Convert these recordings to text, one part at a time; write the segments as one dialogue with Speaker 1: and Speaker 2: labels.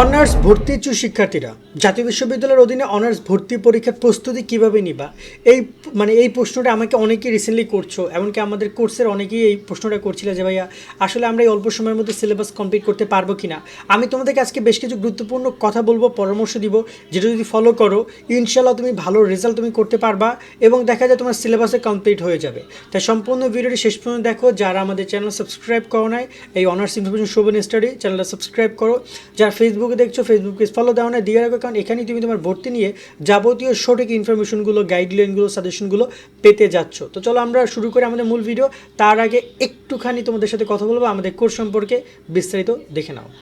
Speaker 1: Honours ভর্তি ইচ্ছুক শিক্ষার্থীরা। জাতীয় বিশ্ববিদ্যালয়ের অধীনে অনার্স ভর্তি পরীক্ষার প্রস্তুতি কীভাবে নিবা? এই মানে এই প্রশ্নটা আমাকে অনেকেই রিসেন্টলি করছ, এমনকি আমাদের কোর্সের অনেকেই এই প্রশ্নটা করছিল যে, ভাইয়া, আসলে আমরা এই অল্প সময়ের মধ্যে সিলেবাস কমপ্লিট করতে পারব কি না আমি তোমাদেরকে আজকে বেশ কিছু গুরুত্বপূর্ণ কথা বলব, পরামর্শ দিব, যেটা যদি ফলো করো। ইনশাল্লাহ তুমি ভালো রেজাল্ট তুমি করতে পারবা এবং দেখা যায় তোমার সিলেবাসে কমপ্লিট হয়ে যাবে। তাই সম্পূর্ণ ভিডিওটি শেষ পর্যন্ত দেখো। যারা আমাদের চ্যানেল সাবস্ক্রাইব করো নাই, এই অনার্স ইনফরমেশন শোভন স্টাডি চ্যানেলটা সাবস্ক্রাইব করো। যারা ফেসবুকে দেখছ ফেসবুকে ফলো দেওয়া না দিয়ে রাখো কারণ এখানেই তুমি তোমার ভর্তি নিয়ে যাবতীয় সঠিক ইনফরমেশনগুলো গাইডলাইনগুলো সাজেশনগুলো পেতে যাচ্ছ। তো চলো আমরা শুরু করে আমাদের মূল ভিডিও তার আগে একটুখানি তোমাদের সাথে কথা বলব, আমাদের কোর্স সম্পর্কে বিস্তারিত দেখে নাও।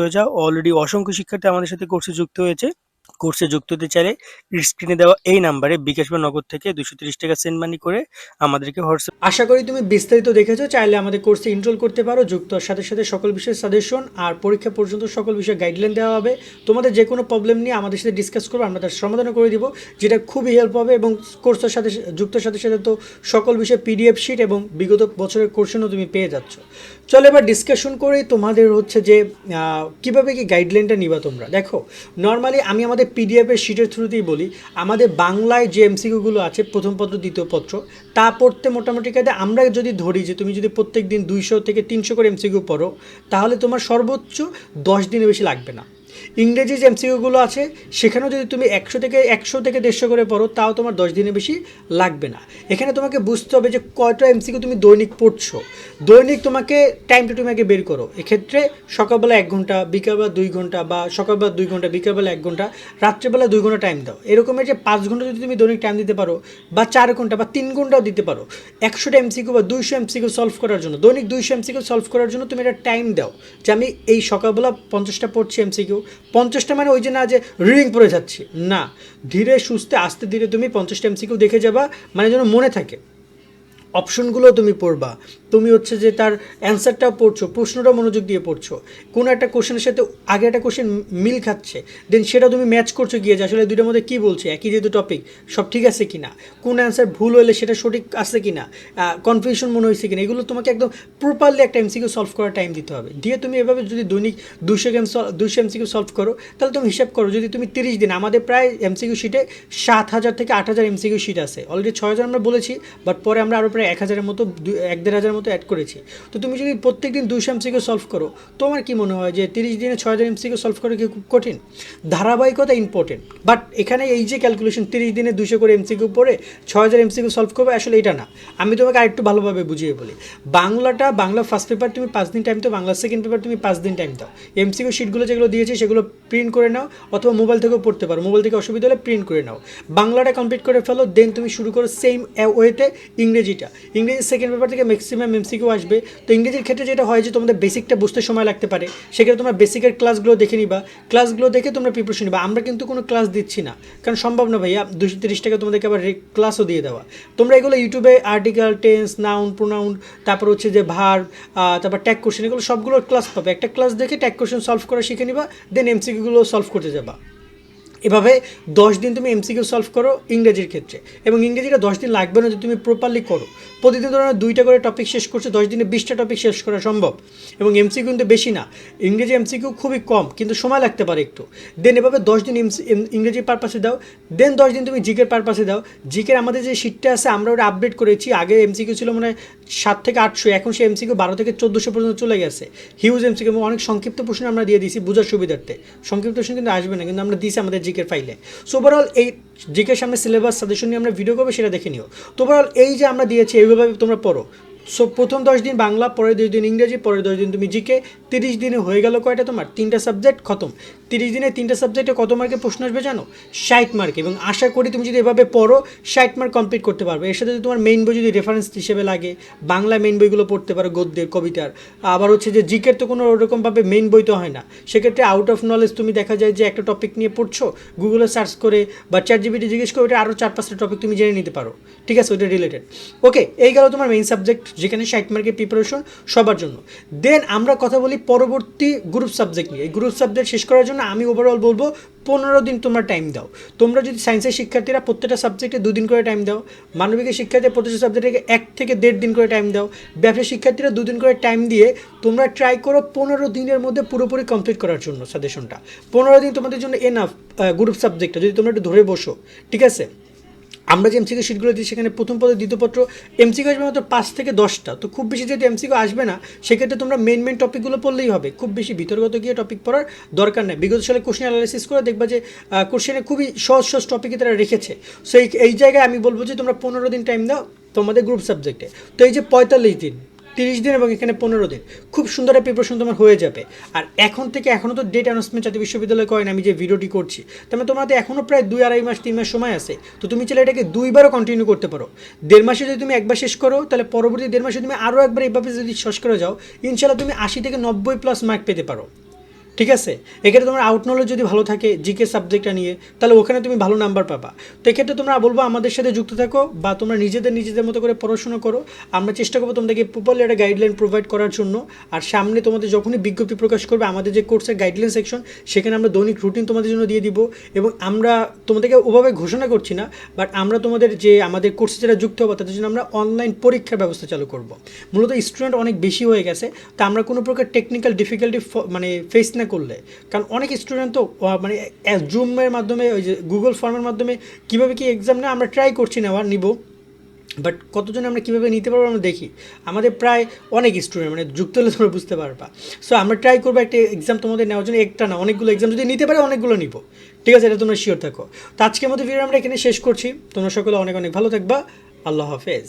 Speaker 1: হয়ে যাও। অলরেডি অসংখ্য শিক্ষার্থী আমাদের সাথে কোর্সে যুক্ত হয়েছে। কোর্সে যুক্ত হতে চাইলে স্ক্রিনে দেওয়া এই নাম্বারে বিকাশ বা থেকে দুশো তিরিশ টাকা সেন্ড মানি করে আমাদেরকে হোয়াটসঅ্যাপ আশা করি তুমি বিস্তারিত দেখেছ। চাইলে আমাদের কোর্সে এনরোল করতে পারো। যুক্ত সাথে সাথে সকল বিষয়ের সাজেশন আর পরীক্ষা পর্যন্ত সকল বিষয়ে গাইডলাইন দেওয়া হবে। তোমাদের যে কোনো প্রবলেম নিয়ে আমাদের সাথে ডিসকাস করব, আমরা তার সমাধান করে দিব, যেটা খুবই হেল্প হবে এবং কোর্সের সাথে যুক্তর সাথে সাথে তো সকল বিষয়ে পিডিএফ শিট এবং বিগত বছরের কোর্শনও তুমি পেয়ে যাচ্ছ। চলো এবার ডিসকাশন করে তোমাদের হচ্ছে যে কীভাবে কি গাইডলাইনটা নিবা তোমরা? দেখো নর্মালি আমি আমাদের পিডিএফের শিটের থ্রুতেই বলি, আমাদের বাংলায় যে এমসিকিউগুলো আছে, প্রথম পত্র, দ্বিতীয় পত্র, তা পড়তে মোটামুটি কাজে আমরা যদি ধরি যে তুমি যদি প্রত্যেক দিন দুইশো থেকে তিনশো করে এমসিকিউ পড়ো, তাহলে তোমার সর্বোচ্চ দশ দিনের বেশি লাগবে না। ইংরেজি যে এমসিকিউগুলো আছে, সেখানেও যদি তুমি একশো থেকে একশো থেকে দেড়শো করে পড়ো, তাও তোমার দশ দিনের বেশি লাগবে না। এখানে তোমাকে বুঝতে হবে যে কয়টা এমসিকিউ তুমি দৈনিক পড়ছো। দৈনিক তোমাকে টাইম টু টাইম আগে বের করো। এক্ষেত্রে সকালবেলা এক ঘণ্টা, বিকালবেলা দুই ঘণ্টা বা সকালবেলা দুই ঘণ্টা, বিকালবেলা এক ঘণ্টা, রাত্রেবেলা দুই ঘণ্টা টাইম দাও। এরকমের যে পাঁচ ঘণ্টা যদি তুমি দৈনিক টাইম দিতে পারো বা চার ঘণ্টা বা তিন ঘন্টাও দিতে পারো, একশোটা এমসিকিউ বা দুইশো এমসিকিউ সলভ করার জন্য, দৈনিক দুইশো এমসিকিউ সলভ করার জন্য তুমি একটা টাইম দাও যে আমি এই সকালবেলা পঞ্চাশটা পড়ছি এমসিকিউ পঞ্চাশটা মানে ওই যে না যে রিডিং পড়ে যাচ্ছি। না, ধীরে সুস্থে, আস্তে ধীরে তুমি পঞ্চাশটা এমসিকিউ দেখে যাবা মানে যেন মনে থাকে। অপশনগুলো তুমি পড়বা। তুমি হচ্ছে যে তার অ্যান্সারটাও পড়ছো, প্রশ্নটা মনোযোগ দিয়ে পড়ছো। কোনো একটা কোশ্চেনের সাথে আগে একটা কোশ্চেন মিল খাচ্ছে দেন সেটা তুমি ম্যাচ করছ গিয়ে যে আসলে দুইটার মধ্যে কী বলছে, একই যেহেতু টপিক সব ঠিক আছে কি না কোন অ্যান্সার ভুল হলে সেটা সঠিক আছে কি না কনফিউশন মনে হয়েছে কি না এগুলো তোমাকে একদম প্রপারলি একটা এমসিকিউ সলভ করার টাইম দিতে হবে। দিয়ে তুমি এভাবে যদি দৈনিক দুশো গেম দুশো এমসিকিউ সলভ করো, তাহলে তুমি হিসাব করো, যদি তুমি তিরিশ দিন, আমাদের প্রায় এমসিকিউ শিটে সাত হাজার থেকে আট হাজার এমসিকিউ শিট আছে। অলরেডি ছয় হাজার আমরা বলেছি বাট পরে আমরা আরও প্রায় এক হাজারের মতো এক দেড় হাজারের মতো অ্যাড করেছি। তো তুমি যদি প্রত্যেক দিন দুশো এমসিকিউ সলভ করো, তোমার কি মনে হয় যে তিরিশ দিনে ছয় হাজার এমসিকিউ সলভ করা কি খুব কঠিন? ধারাবাহিকতা ইম্পর্টেন্ট বাট এখানে এই যে ক্যালকুলেশন তিরিশ দিনে দুশো করে এমসিকিউ পড়ে ছয় হাজার এমসিকিউ সলভ করবে, আসলে এটা না। আমি তোমাকে আরেকটু ভালোভাবে বুঝিয়ে বলি। বাংলাটা, বাংলা ফার্স্ট পেপার তুমি পাঁচ দিন টাইম দাও, বাংলা সেকেন্ড পেপার তুমি পাঁচ দিন টাইম দাও। এমসিকিউ শিটগুলো যেগুলো দিয়েছে, সেগুলো প্রিন্ট করে নাও, অথবা মোবাইল থেকেও পড়তে পারো। মোবাইল থেকে অসুবিধা হলে প্রিন্ট করে নাও। বাংলাটা কমপ্লিট করে ফেলো দেন তুমি শুরু করো সেম ওয়েতে ইংরেজিটা। ইংরেজি সেকেন্ড পেপার থেকে ম্যাক্সিমাম এমসিকিউ আসবে। তো ইংরেজির ক্ষেত্রে যেটা হয় যে, তোমাদের বেসিকটা বুঝতে সময় লাগতে পারে। সেক্ষেত্রে তোমরা বেসিকের ক্লাসগুলো দেখে নিবা। ক্লাসগুলো দেখে তোমরা প্রিপারেশন নিবা। আমরা কিন্তু কোনো ক্লাস দিচ্ছি না। কারণ সম্ভব না ভাইয়া, দুশো তিরিশ টাকা তোমাদেরকে আবার ক্লাসও দিয়ে দেওয়া। তোমরা এগুলো ইউটিউবে আর্টিকেল টেন্স নাউন প্রোনাউন তারপর হচ্ছে যে ভার তারপর ট্যাগ কোশ্চেন এগুলো সবগুলো ক্লাস পাবে। একটা ক্লাস দেখে ট্যাগ কোশ্চেন সলভ করা শিখে নিবা দেন এমসিকিউগুলো সলভ করতে যাবা। এভাবে দশ দিন তুমি এমসিকিউ সলভ করো ইংরেজির ক্ষেত্রে এবং ইংরেজিটা দশ দিন লাগবে না যদি তুমি প্রপারলি করো। প্রতিদিন ধরো দুইটা করে টপিক শেষ করছে, দশ দিনে বিশটা টপিক শেষ করা সম্ভব। এবং এমসিকিউ কিন্তু বেশি না। ইংরেজি এমসিকিউ খুবই কম, কিন্তু সময় লাগতে পারে একটু। দেন এভাবে দশ দিন ইংরেজি পারপাসে দাও। দেন দশ দিন তুমি জিকের পারপাসে দাও। জিকের আমাদের যে শিটটা আছে, আমরা ওটা আপডেট করেছি। আগে এমসিকিউ ছিল মানে সাত থেকে আটশো, এখন সে এমসিকিউ বারো থেকে চোদ্দোশো পর্যন্ত চলে গেছে। হিউজ এমসিকিউ অনেক সংক্ষিপ্ত প্রশ্ন আমরা দিয়ে দিয়েছি বোঝার সুবিধার্থে। সংক্ষিপ্ত প্রশ্ন কিন্তু আসবে না, কিন্তু আমরা দিয়েছি আমাদের জিকের ফাইলে সো ওভারঅল এই জিকের সামনে সিলেবাস সাজেশন নিয়ে আমরা ভিডিও করব, সেটা দেখে নিও। তো ওভারঅল এই যে আমরা দিয়েছি, এইভাবে তোমরা পড়ো। সো প্রথম দশ দিন বাংলা, পরের দশ দিন ইংরেজি, পরের দশ দিন তুমি জিকে, তিরিশ দিনে হয়ে গেল কয়টা তোমার? তিনটা সাবজেক্ট খতম। তিরিশ দিনে তিনটা সাবজেক্টে কত মার্কে প্রশ্ন আসবে জানো? ষাট মার্ক এবং আশা করি তুমি যদি এভাবে পড়ো, ষাট মার্ক কমপ্লিট করতে পারবে। এর সাথে যদি তোমার মেইন বই যদি রেফারেন্স হিসেবে লাগে, বাংলা মেইন বইগুলো পড়তে পারো গদ্যের, কবিতার। আবার হচ্ছে যে জিকের তো কোনো ওরকমভাবে মেইন বই তো হয় না। সেক্ষেত্রে আউট অফ নলেজ তুমি দেখা যায় যে একটা টপিক নিয়ে পড়ছো গুগলে সার্চ করে বা চ্যাট জিবিটি জিজ্ঞেস করে ওটা আরও চার পাঁচটা টপিক তুমি জেনে নিতে পারো। ঠিক আছে? ওটা রিলেটেড ওকে এই গেল তোমার মেইন সাবজেক্ট যেখানে ষাট মার্কের প্রিপারেশন সবার জন্য। দেন আমরা কথা বলি পরবর্তী গ্রুপ সাবজেক্ট নিয়ে। এই গ্রুপ সাবজেক্ট শেষ করার জন্য আমি ওভারঅল বলব পনেরো দিন তোমরা টাইম দাও। তোমরা যদি সায়েন্সের শিক্ষার্থীরা প্রত্যেকটা সাবজেক্টে দুদিন করে টাইম দাও, মানবিকের শিক্ষার্থীরা প্রত্যেকটা সাবজেক্টে এক থেকে দেড় দিন করে টাইম দাও ব্যবসা শিক্ষার্থীরা দুদিন করে টাইম দিয়ে তোমরা ট্রাই করো পনেরো দিনের মধ্যে পুরোপুরি কমপ্লিট করার জন্য সাজেশনটা পনেরো দিন তোমাদের জন্য এনাফ গ্রুপ সাবজেক্টটা যদি তোমরা একটু ধরে বসো, ঠিক আছে? আমরা যে এমসিকে সিটগুলো দিই, সেখানে প্রথম পদে দ্বিতীয় পত্র এমসিকে আসবে মাত্র পাঁচ থেকে দশটা। তো খুব বেশি যেহেতু এমসিকে আসবে না, সেক্ষেত্রে তোমরা মেন মেন টপিকগুলো পড়লেই হবে। খুব বেশি বিতর্কত গিয়ে টপিক পড়ার দরকার নেই। বিগত সালে কোশ্চেন অ্যানালাইসিস করে দেখবা যে কোশ্চেনে খুবই সহজ সহজ টপিকে তারা রেখেছে। সো এই এই জায়গায় আমি বলব যে তোমরা পনেরো দিন টাইম দাও তোমাদের গ্রুপ সাবজেক্টে তো এই যে পঁয়তাল্লিশ দিন তিরিশ দিন এবং এখানে পনেরো দিন। খুব সুন্দর প্রিপারেশন তোমার হয়ে যাবে। আর এখন থেকে এখনও তো ডেট অ্যানাউন্সমেন্ট জাতীয় বিশ্ববিদ্যালয় করেন, আমি যে ভিডিওটি করছি। তার তোমার তোমাদের এখনও প্রায় দুই আড়াই মাস, তিন মাস সময় আছে। তো তুমি চাইলে এটাকে দুইবারও কন্টিনিউ করতে পারো। দেড় মাসে যদি তুমি একবার শেষ করো, তাহলে পরবর্তী দেড় মাসে তুমি আরও একবার এইভাবে যদি শেষ করে যাও ইনশাল্লাহ তুমি আশি থেকে নব্বই প্লাস মার্ক পেতে পারো। ঠিক আছে? এক্ষেত্রে তোমার আউট নলেজ যদি ভালো থাকে জিকে সাবজেক্টটা নিয়ে, তাহলে ওখানে তুমি ভালো নাম্বার পাবা। তো এক্ষেত্রে তোমরা বলব আমাদের সাথে যুক্ত থাকো বা তোমরা নিজেদের নিজেদের মতো করে পড়াশোনা করো। আমরা চেষ্টা করব তোমাদেরকে প্রপারলি একটা গাইডলাইন প্রোভাইড করার জন্য। আর সামনে তোমাদের যখনই বিজ্ঞপ্তি প্রকাশ করবে, আমাদের যে কোর্সের গাইডলাইন সেকশন সেখানে আমরা দৈনিক রুটিন তোমাদের জন্য দিয়ে দিব। এবং আমরা তোমাদেরকে ওভাবে ঘোষণা করছি না বাট আমরা তোমাদের যে আমাদের কোর্সে যারা যুক্ত হব, তাদের জন্য আমরা অনলাইন পরীক্ষার ব্যবস্থা চালু করব। মূলত স্টুডেন্ট অনেক বেশি হয়ে গেছে, তা আমরা কোনো প্রকার টেকনিক্যাল ডিফিকাল্টি মানে ফেস না করলে? কারণ অনেক স্টুডেন্ট তো মানে জুমের মাধ্যমে, ওই যে গুগল ফর্মের মাধ্যমে কীভাবে কি এক্সাম নেয়, আমরা ট্রাই করছি না আবার নিব। বাট কতজন আমরা কীভাবে নিতে পারব, আমরা দেখি। আমাদের প্রায় অনেক স্টুডেন্ট মানে যুক্ত হলে তোমরা বুঝতে পারবা। সো আমরা ট্রাই করব একটা এক্সাম তোমাদের নেওয়ার জন্য, একটা না, অনেকগুলো এক্সাম যদি নিতে পারে, অনেকগুলো নিব। ঠিক আছে, এটা তোমরা শিওর থাকো। তো আজকের মতো ভিডিও আমরা এখানে শেষ করছি। তোমরা সকলে অনেক অনেক ভালো থাকবা। আল্লাহ হাফেজ।